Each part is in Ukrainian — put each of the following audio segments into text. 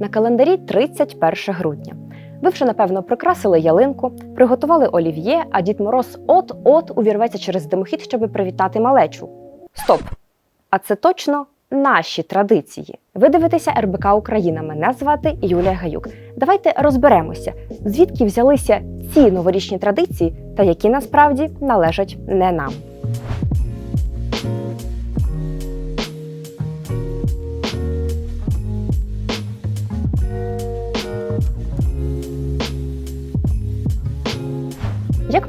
На календарі 31 грудня. Ви вже напевно прикрасили ялинку, приготували олів'є, а Дід Мороз от-от увірветься через димохід, щоб привітати малечу. Стоп! А це точно наші традиції. Ви дивитеся РБК Україна. Мене звати Юлія Гаюк. Давайте розберемося, звідки взялися ці новорічні традиції та які насправді належать не нам.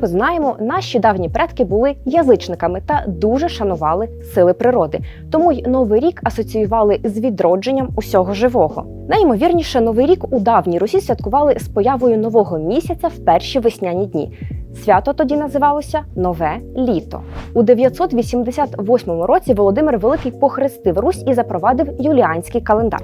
Ми знаємо, наші давні предки були язичниками та дуже шанували сили природи. Тому й новий рік асоціювали з відродженням усього живого. Найімовірніше, новий рік у давній Русі святкували з появою нового місяця в перші весняні дні. Свято тоді називалося Нове літо. У 988 році Володимир Великий похрестив Русь і запровадив юліанський календар.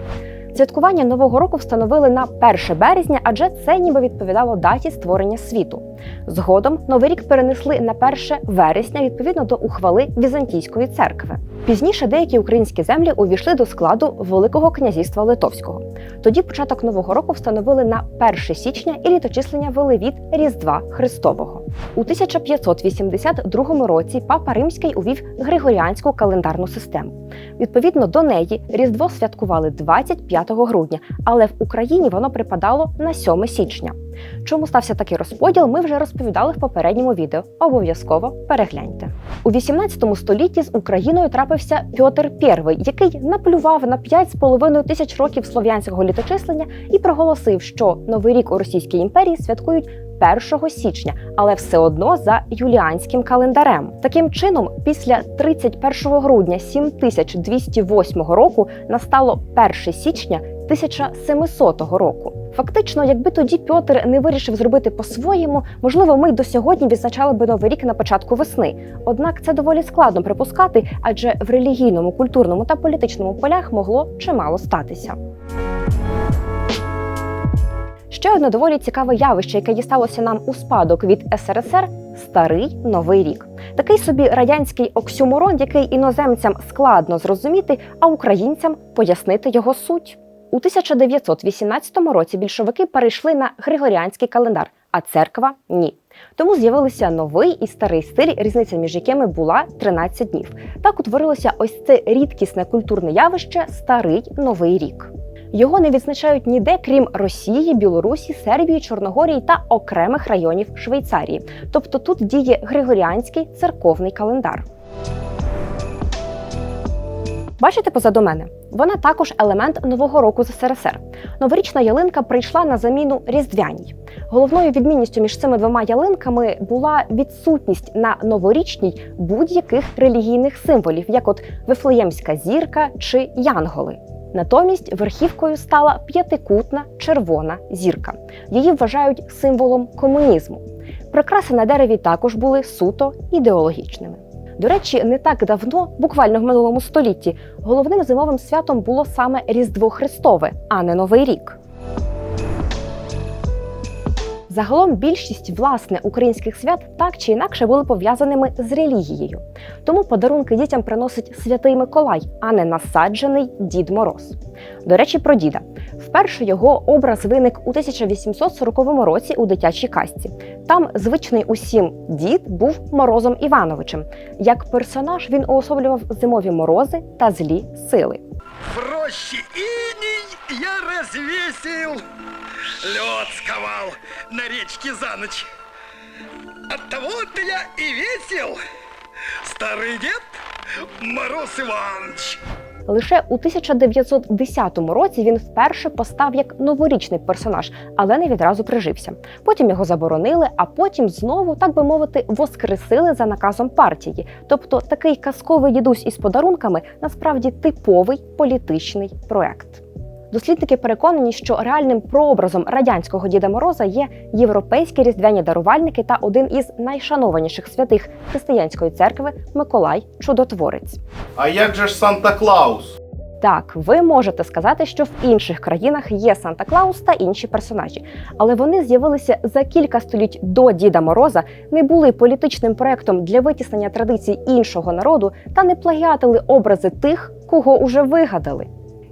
Святкування нового року встановили на 1 березня, адже це ніби відповідало даті створення світу. Згодом новий рік перенесли на 1 вересня відповідно до ухвали Візантійської церкви. Пізніше деякі українські землі увійшли до складу Великого князівства Литовського. Тоді початок нового року встановили на 1 січня і літочислення вели від Різдва Христового. У 1582 році папа Римський увів Григоріанську календарну систему. Відповідно до неї Різдво святкували 25 грудня, але в Україні воно припадало на 7 січня. Чому стався такий розподіл, ми вже розповідали в попередньому відео. Обов'язково перегляньте. У 18 столітті з Україною трапився Пьотр І, який наплював на 5,5 тисяч років слов'янського літочислення і проголосив, що новий рік у Російській імперії святкують 1 січня, але все одно за юліанським календарем. Таким чином, після 31 грудня 7208 року настало 1 січня 1700 року. Фактично, якби тоді Пьотр не вирішив зробити по-своєму, можливо, ми й до сьогодні відзначали би новий рік на початку весни. Однак це доволі складно припускати, адже в релігійному, культурному та політичному полях могло чимало статися. Ще одне доволі цікаве явище, яке дісталося нам у спадок від СРСР старий новий рік. Такий собі радянський оксюморон, який іноземцям складно зрозуміти, а українцям пояснити його суть. У 1918 році більшовики перейшли на григоріанський календар, а церква ні. Тому з'явилися новий і старий стиль, різниця між якими була 13 днів. Так утворилося ось це рідкісне культурне явище Старий Новий рік. Його не відзначають ніде, крім Росії, Білорусі, Сербії, Чорногорії та окремих районів Швейцарії. Тобто тут діє Григоріанський церковний календар. Бачите позаду мене? Вона також елемент нового року з СРСР. Новорічна ялинка прийшла на заміну різдвяній. Головною відмінністю між цими двома ялинками була відсутність на новорічній будь-яких релігійних символів, як от Вифлеємська зірка чи янголи. Натомість верхівкою стала п'ятикутна червона зірка. Її вважають символом комунізму. Прикраси на дереві також були суто ідеологічними. До речі, не так давно, буквально в минулому столітті, головним зимовим святом було саме Різдво Христове, а не Новий рік. Загалом більшість власне українських свят так чи інакше були пов'язаними з релігією. Тому подарунки дітям приносить святий Миколай, а не насаджений Дід Мороз. До речі, про діда. Вперше його образ виник у 1840 році у дитячій казці. Там звичний усім дід був Морозом Івановичем. Як персонаж він уособлював зимові морози та злі сили. Проще иней я развесил, лед сковал на речке за ночь. Оттого-то я и весел, старый дед Мороз Иванович. Лише у 1910 році він вперше постав як новорічний персонаж, але не відразу прижився. Потім його заборонили, а потім знову, так би мовити, воскресили за наказом партії. Тобто такий казковий дідусь із подарунками насправді типовий політичний проект. Дослідники переконані, що реальним прообразом радянського Діда Мороза є європейські різдвяні дарувальники та один із найшанованіших святих християнської церкви Миколай Чудотворець. А як же ж Санта Клаус? Так, ви можете сказати, що в інших країнах є Санта Клаус та інші персонажі, але вони з'явилися за кілька століть до Діда Мороза, не були політичним проектом для витіснення традицій іншого народу та не плагіатили образи тих, кого уже вигадали.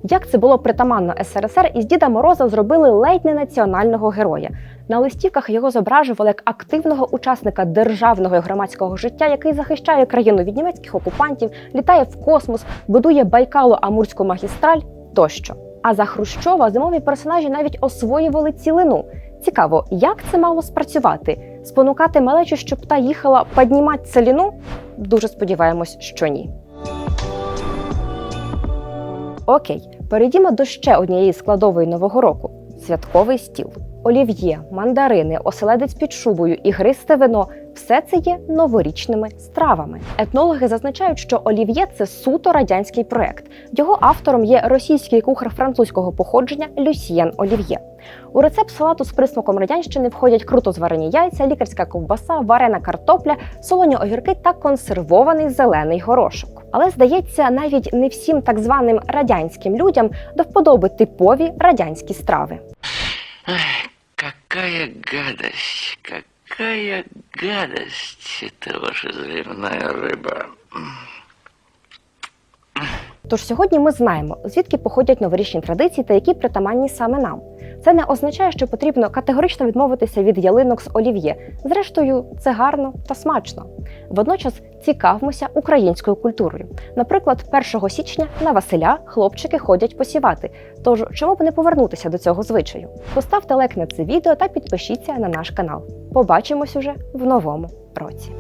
Як це було притаманно СРСР, із Діда Мороза зробили ледь не національного героя. На листівках його зображували як активного учасника державного і громадського життя, який захищає країну від німецьких окупантів, літає в космос, будує Байкало-Амурську магістраль тощо. А за Хрущова зимові персонажі навіть освоювали цілину. Цікаво, як це мало спрацювати? Спонукати малечу, щоб та їхала піднімати целіну? Дуже сподіваємось, що ні. Окей, перейдімо до ще однієї складової нового року святковий стіл. Олів'є, мандарини, оселедець під шубою, ігристе вино все це є новорічними стравами. Етнологи зазначають, що олів'є це суто радянський проект. Його автором є російський кухар французького походження Люсьєн Олів'є. У рецепт салату з присмаком радянщини входять круто зварені яйця, лікарська ковбаса, варена картопля, солоні огірки та консервований зелений горошок. Але здається, навіть не всім так званим радянським людям до вподоби типові радянські страви. Какая гадость, какая гадость это ваша заливная рыба. Тож сьогодні ми знаємо, звідки походять новорічні традиції та які притаманні саме нам. Це не означає, що потрібно категорично відмовитися від ялинок з олів'є. Зрештою, це гарно та смачно. Водночас цікавимося українською культурою. Наприклад, 1 січня на Василя хлопчики ходять посівати. Тож чому б не повернутися до цього звичаю? Поставте лайк на це відео та підпишіться на наш канал. Побачимось уже в новому році.